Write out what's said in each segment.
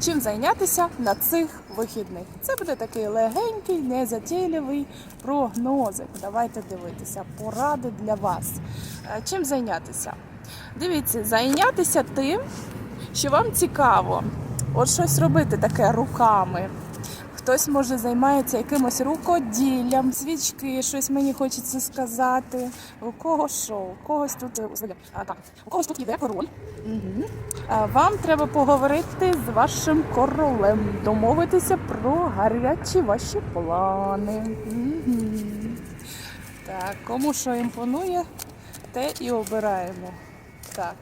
чим зайнятися на цих вихідних. Це буде такий легенький, незатейливий прогнозик. Давайте дивитися, поради для вас. Е, Чим зайнятися? Дивіться, зайнятися тим, що вам цікаво. От щось робити таке руками. Хтось може займається якимось рукоділлям, свічки, щось мені хочеться сказати. У кого що, у когось тут е, а, так, у когось тут іде король. Угу. А вам треба поговорити з вашим королем, домовитися про гарячі ваші плани. Угу. Так, кому що імпонує, те і обираємо. Так.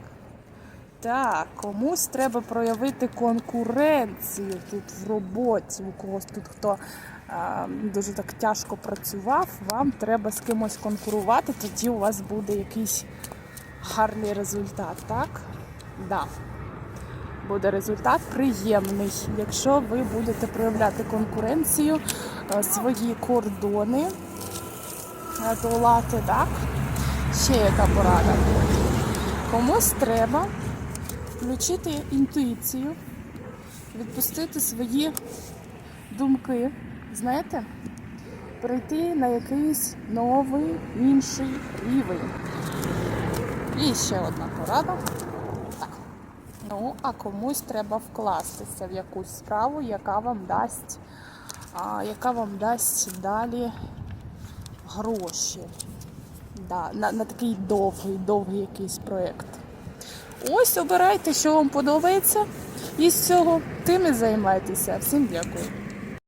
Так, комусь треба проявити конкуренцію тут в роботі. У когось тут хто а, дуже так тяжко працював, вам треба з кимось конкурувати, тоді у вас буде якийсь гарний результат, так? Да. Буде результат приємний, якщо ви будете проявляти конкуренцію, е, свої кордони, е, долати, так? Ще яка порада. Комусь треба включити інтуїцію, відпустити свої думки, знаєте, перейти на якийсь новий інший рівень. І ще одна порада. Так. Ну, а комусь треба вкластися в якусь справу, яка вам дасть, а, яка вам дасть далі гроші. Да, на, на такий довгий, довгий якийсь проєкт. Ось обирайте, що вам подобається із цього, тим і займайтеся. Всім дякую.